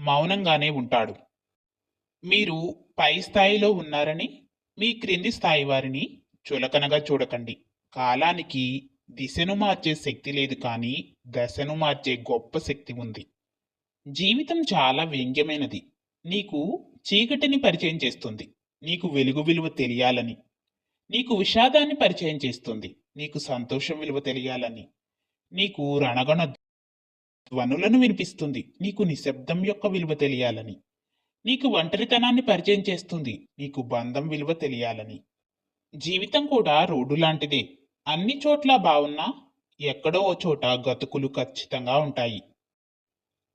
మౌనంగానే ఉంటాడు. మీరు పై స్థాయిలో ఉన్నారని మీ క్రింది స్థాయి వారిని చులకనగా చూడకండి. కాలానికి దిశను మార్చే శక్తి లేదు కానీ దశను మార్చే గొప్ప శక్తి ఉంది. జీవితం చాలా వ్యంగ్యమైనది. నీకు చీకటిని పరిచయం చేస్తుంది. నీకు వెలుగు విలువ తెలియాలని. నీకు విషాదాన్ని పరిచయం చేస్తుంది. నీకు సంతోషం విలువ తెలియాలని. నీకు రణగణ ధ్వనులను వినిపిస్తుంది. నీకు నిశ్శబ్దం యొక్క విలువ తెలియాలని. నీకు ఒంటరితనాన్ని పరిచయం చేస్తుంది. నీకు బంధం విలువ తెలియాలని. జీవితం కూడా రోడ్డు లాంటిదే. అన్ని చోట్ల బాగున్నా ఎక్కడో ఓ చోట గతుకులు ఖచ్చితంగా ఉంటాయి.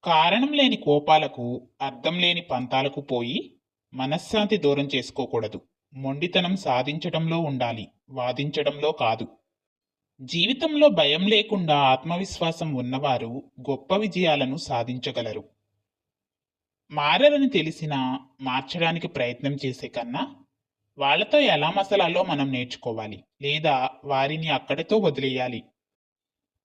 కారణం లేని కోపాలకు అర్థం లేని పంతాలకు పోయి మనశ్శాంతి దూరం చేసుకోకూడదు. మొండితనం సాధించడంలో ఉండాలి. వాదించడంలో కాదు. జీవితంలో భయం లేకుండా ఆత్మవిశ్వాసం ఉన్నవారు గొప్ప విజయాలను సాధించగలరు. మారరని తెలిసినా మార్చడానికి ప్రయత్నం చేసే కన్నా వాళ్ళతో ఎలా మసలాలో మనం నేర్చుకోవాలి లేదా వారిని అక్కడితో వదిలేయాలి.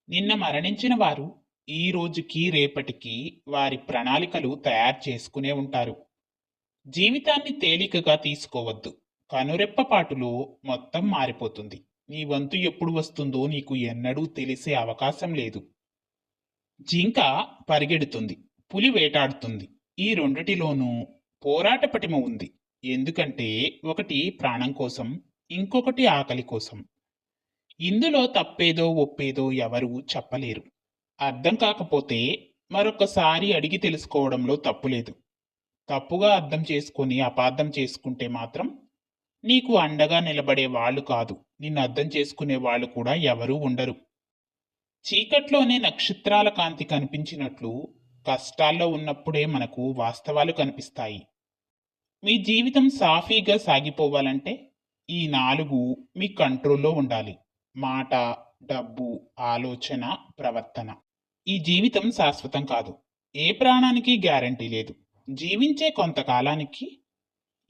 నిన్న మరణించిన వారు ఈ రోజుకి రేపటికి వారి ప్రణాళికలు తయారు చేసుకునే ఉంటారు. జీవితాన్ని తేలికగా తీసుకోవద్దు. కనురెప్పపాటులో మొత్తం మారిపోతుంది. నీ వంతు ఎప్పుడు వస్తుందో నీకు ఎన్నడూ తెలిసే అవకాశం లేదు. జింక పరిగెడుతుంది పులి వేటాడుతుంది. ఈ రెండిటిలోనూ పోరాట పటిమ ఉంది. ఎందుకంటే ఒకటి ప్రాణం కోసం ఇంకొకటి ఆకలి కోసం. ఇందులో తప్పేదో ఒప్పేదో ఎవరూ చెప్పలేరు. అర్థం కాకపోతే మరొకసారి అడిగి తెలుసుకోవడంలో తప్పులేదు తప్పుగా అర్థం చేసుకొని అపార్థం చేసుకుంటే మాత్రం నీకు అండగా నిలబడే వాళ్ళు కాదు. నిన్ను అర్థం చేసుకునే వాళ్ళు కూడా ఎవరూ ఉండరు. చీకట్లోనే నక్షత్రాల కాంతి కనిపించినట్లు కష్టాల్లో ఉన్నప్పుడే మనకు వాస్తవాలు కనిపిస్తాయి. మీ జీవితం సాఫీగా సాగిపోవాలంటే ఈ నాలుగు మీ కంట్రోల్లో ఉండాలి. మాట డబ్బు ఆలోచన ప్రవర్తన. ఈ జీవితం శాశ్వతం కాదు. ఏ ప్రాణానికి గ్యారంటీ లేదు. జీవించే కొంతకాలానికి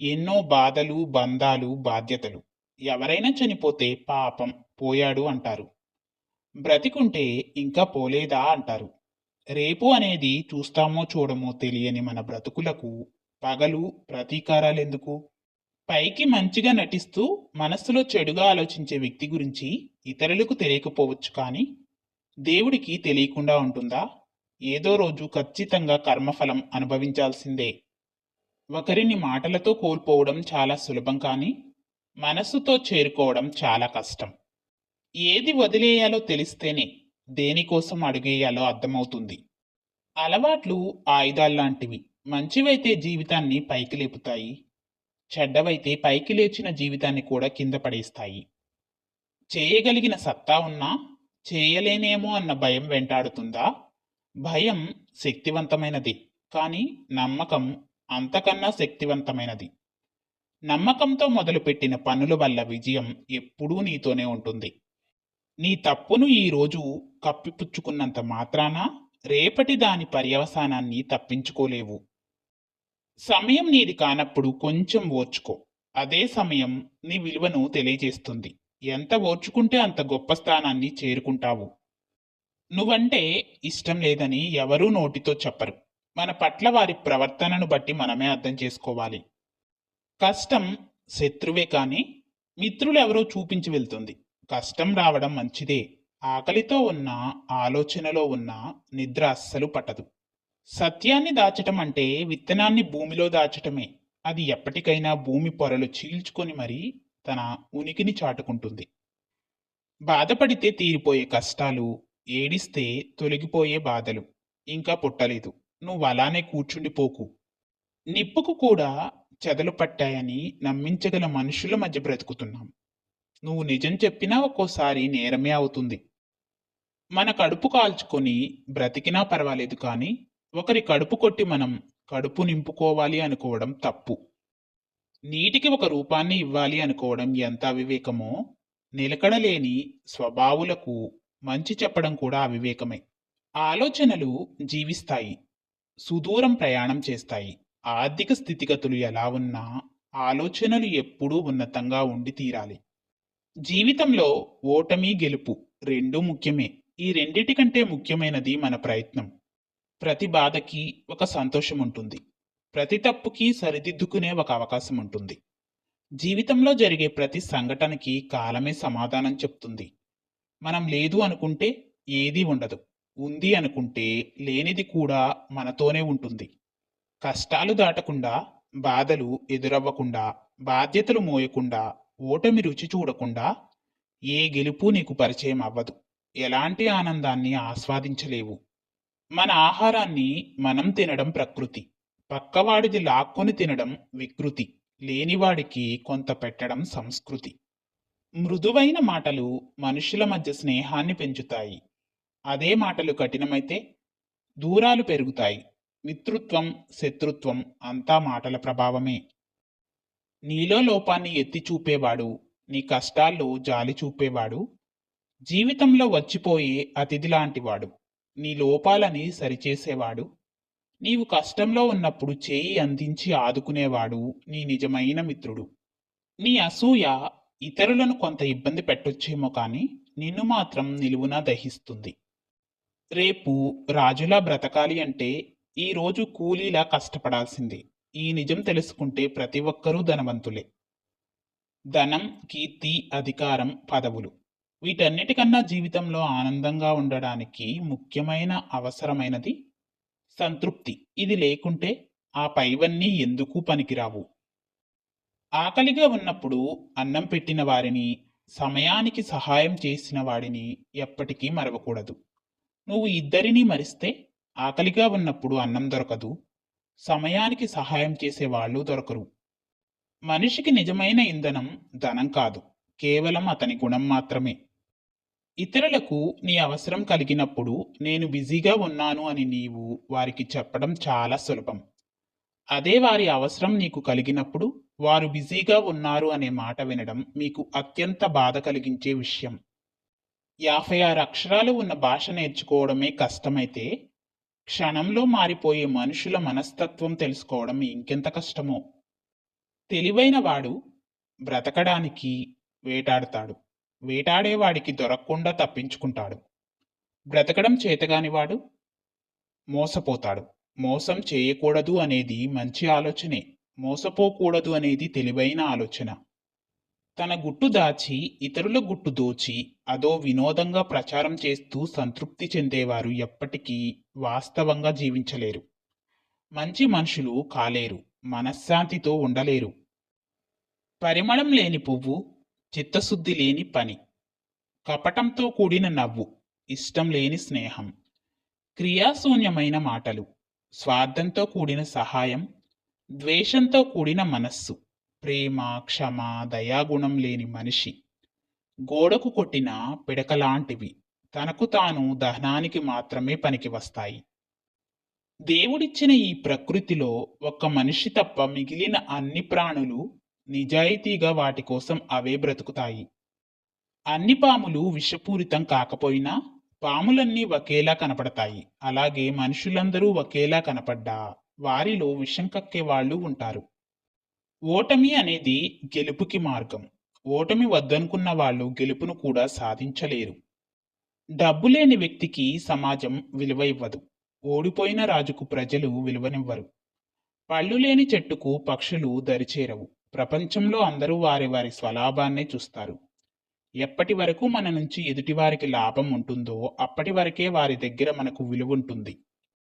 ఎన్నో బాధలు బంధాలు బాధ్యతలు. ఎవరైనా చనిపోతే పాపం పోయాడు అంటారు. బ్రతికుంటే ఇంకా పోలేదా అంటారు. రేపు అనేది చూస్తామో చూడమో తెలియని మన బ్రతుకులకు పగలు ప్రతీకారాలెందుకు? పైకి మంచిగా నటిస్తూ మనస్సులో చెడుగా ఆలోచించే వ్యక్తి గురించి ఇతరులకు తెలియకపోవచ్చు కానీ దేవుడికి తెలియకుండా ఉంటుందా? ఏదో రోజు ఖచ్చితంగా కర్మఫలం అనుభవించాల్సిందే. ఒకరిని మాటలతో కోల్పోవడం చాలా సులభం కానీ మనస్సుతో చేరుకోవడం చాలా కష్టం. ఏది వదిలేయాలో తెలిస్తేనే దేనికోసం అడుగేయాలో అర్థమవుతుంది. అలవాట్లు ఆయుధాల్లాంటివి. మంచివైతే జీవితాన్ని పైకి లేపుతాయి. చెడ్డవైతే పైకి లేచిన జీవితాన్ని కూడా కింద పడేస్తాయి. చేయగలిగిన సత్తా ఉన్నా చేయలేనేమో అన్న భయం వెంటాడుతుందా? భయం శక్తివంతమైనది. కానీ నమ్మకం అంతకన్నా శక్తివంతమైనది. నమ్మకంతో మొదలుపెట్టిన పనుల వల్ల విజయం ఎప్పుడూ నీతోనే ఉంటుంది. నీ తప్పును ఈరోజు కప్పిపుచ్చుకున్నంత మాత్రాన రేపటి దాని పర్యవసానాన్ని తప్పించుకోలేవు. సమయం నీది కానప్పుడు కొంచెం ఓర్చుకో. అదే సమయం నీ విలువను తెలియజేస్తుంది. ఎంత ఓర్చుకుంటే అంత గొప్ప స్థానాన్ని చేరుకుంటావు. నువ్వంటే ఇష్టం లేదని ఎవరూ నోటితో చెప్పరు. మన పట్ల వారి ప్రవర్తనను బట్టి మనమే అర్థం చేసుకోవాలి. కష్టం శత్రువే కానీ మిత్రులు ఎవరో చూపించి వెళ్తుంది. కష్టం రావడం మంచిదే. ఆకలితో ఉన్న ఆలోచనలో ఉన్న నిద్ర అస్సలు పట్టదు. సత్యాన్ని దాచటం అంటే విత్తనాన్ని భూమిలో దాచటమే. అది ఎప్పటికైనా భూమి పొరలు చీల్చుకొని మరీ తన ఉనికిని చాటుకుంటుంది. బాధపడితే తీరిపోయే కష్టాలు ఏడిస్తే తొలగిపోయే బాధలు ఇంకా పుట్టలేదు. నువ్వు అలానే కూర్చుండిపోకు నిప్పుకు కూడా చెదలు పట్టాయని నమ్మించగల మనుషుల మధ్య బ్రతుకుతున్నాం. నువ్వు నిజం చెప్పినా ఒక్కోసారి నేరమే అవుతుంది. మన కడుపు కాల్చుకొని బ్రతికినా పర్వాలేదు కానీ ఒకరి కడుపు కొట్టి మనం కడుపు నింపుకోవాలి అనుకోవడం తప్పు. నీటికి ఒక రూపాన్ని ఇవ్వాలి అనుకోవడం ఎంత అవివేకమో నిలకడలేని స్వభావులకు మంచి చెప్పడం కూడా అవివేకమే. ఆలోచనలు జీవిస్తాయి. సుదూరం ప్రయాణం చేస్తాయి. ఆర్థిక స్థితిగతులు ఎలా ఉన్నా ఆలోచనలు ఎప్పుడూ ఉన్నతంగా ఉండి తీరాలి. జీవితంలో ఓటమి గెలుపు రెండూ ముఖ్యమే. ఈ రెండిటికంటే ముఖ్యమైనది మన ప్రయత్నం. ప్రతి బాధకి ఒక సంతోషం ఉంటుంది. ప్రతి తప్పుకి సరిదిద్దుకునే ఒక అవకాశం ఉంటుంది. జీవితంలో జరిగే ప్రతి సంఘటనకి కాలమే సమాధానం చెప్తుంది. మనం లేదు అనుకుంటే ఏదీ ఉండదు. ఉంది అనుకుంటే లేనిది కూడా మనతోనే ఉంటుంది. కష్టాలు దాటకుండా బాధలు ఎదురవ్వకుండా బాధ్యతలు మోయకుండా ఓటమి రుచి చూడకుండా ఏ గెలుపు నీకు పరిచయం అవ్వదు. ఎలాంటి ఆనందాన్ని ఆస్వాదించలేవు. మన ఆహారాన్ని మనం తినడం ప్రకృతి. పక్కవాడిది లాక్కొని తినడం వికృతి. లేనివాడికి కొంత పెట్టడం సంస్కృతి. మృదువైన మాటలు మనుషుల మధ్య స్నేహాన్ని పెంచుతాయి. అదే మాటలు కఠినమైతే దూరాలు పెరుగుతాయి. మిత్రుత్వం శత్రుత్వం అంతా మాటల ప్రభావమే. నీలో లోపాన్ని ఎత్తి చూపేవాడు నీ కష్టాల్లో జాలి చూపేవాడు జీవితంలో వచ్చిపోయే అతిథి లాంటివాడు నీ లోపాలని సరిచేసేవాడు నీవు కష్టంలో ఉన్నప్పుడు చేయి అందించి ఆదుకునేవాడు నీ నిజమైన మిత్రుడు. నీ అసూయ ఇతరులను కొంత ఇబ్బంది పెట్టొచ్చేమో కానీ నిన్ను మాత్రం నిలువునా దహిస్తుంది. రేపు రాజులా బ్రతకాలి అంటే ఈరోజు కూలీలా కష్టపడాల్సిందే. ఈ నిజం తెలుసుకుంటే ప్రతి ఒక్కరూ ధనవంతులే. ధనం కీర్తి అధికారం పదవులు వీటన్నిటికన్నా జీవితంలో ఆనందంగా ఉండడానికి ముఖ్యమైన అవసరమైనది సంతృప్తి. ఇది లేకుంటే ఆ పైవన్నీ ఎందుకు పనికిరావు? ఆకలిగా ఉన్నప్పుడు అన్నం పెట్టిన వారిని సమయానికి సహాయం చేసిన వాడిని ఎప్పటికీ మరవకూడదు. నువ్వు ఇద్దరినీ మరిస్తే ఆకలిగా ఉన్నప్పుడు అన్నం దొరకదు సమయానికి సహాయం చేసే వాళ్ళు దొరకరు. మనిషికి నిజమైన ఇంధనం ధనం కాదు కేవలం అతని గుణం మాత్రమే. ఇతరులకు నీ అవసరం కలిగినప్పుడు నేను బిజీగా ఉన్నాను అని నీవు వారికి చెప్పడం చాలా సులభం. అదే వారి అవసరం నీకు కలిగినప్పుడు వారు బిజీగా ఉన్నారు అనే మాట వినడం మీకు అత్యంత బాధ కలిగించే విషయం. యాభై ఆరు అక్షరాలు ఉన్న భాష నేర్చుకోవడమే కష్టమైతే క్షణంలో మారిపోయే మనుషుల మనస్తత్వం తెలుసుకోవడం ఇంకెంత కష్టమో. తెలివైన వాడు బ్రతకడానికి వేటాడతాడు. వేటాడేవాడికి దొరకకుండా తప్పించుకుంటాడు. బ్రతకడం చేతగానివాడు మోసపోతాడు. మోసం చేయకూడదు అనేది మంచి ఆలోచనే. మోసపోకూడదు అనేది తెలివైన ఆలోచన. తన గుట్టు దాచి ఇతరుల గుట్టు దోచి అదో వినోదంగా ప్రచారం చేస్తూ సంతృప్తి చెందేవారు ఎప్పటికీ వాస్తవంగా జీవించలేరు. మంచి మనుషులు కాలేరు మనశ్శాంతితో ఉండలేరు. పరిమళం లేని పువ్వు చిత్తశుద్ధి లేని పని. కపటంతో కూడిన నవ్వు ఇష్టం లేని స్నేహం. క్రియాశూన్యమైన మాటలు స్వార్థంతో కూడిన సహాయం ద్వేషంతో కూడిన మనస్సు. ప్రేమ క్షమ దయాగుణం లేని మనిషి. గోడకు కొట్టిన పిడకలాంటివి తనకు తాను దహనానికి మాత్రమే పనికి వస్తాయి. దేవుడిచ్చిన ఈ ప్రకృతిలో ఒక్క మనిషి తప్ప మిగిలిన అన్ని ప్రాణులు నిజాయితీగా వాటి కోసం అవే బ్రతుకుతాయి. అన్ని పాములు విషపూరితం కాకపోయినా పాములన్నీ ఒకేలా కనపడతాయి. అలాగే మనుషులందరూ ఒకేలా కనపడ్డా వారిలో విషం కక్కే వాళ్ళు ఉంటారు. ఓటమి అనేది గెలుపుకి మార్గం. ఓటమి వద్దనుకున్న వాళ్ళు గెలుపును కూడా సాధించలేరు. డబ్బు లేని వ్యక్తికి సమాజం విలువ ఇవ్వదు. ఓడిపోయిన రాజుకు ప్రజలు విలువనివ్వరు. పళ్ళు లేని చెట్టుకు పక్షులు దరిచేరవు. ప్రపంచంలో అందరూ వారి వారి స్వలాభాన్నే చూస్తారు. ఎప్పటి వరకు మన నుంచి ఎదుటివారికి లాభం ఉంటుందో అప్పటి వరకే వారి దగ్గర మనకు విలువ ఉంటుంది.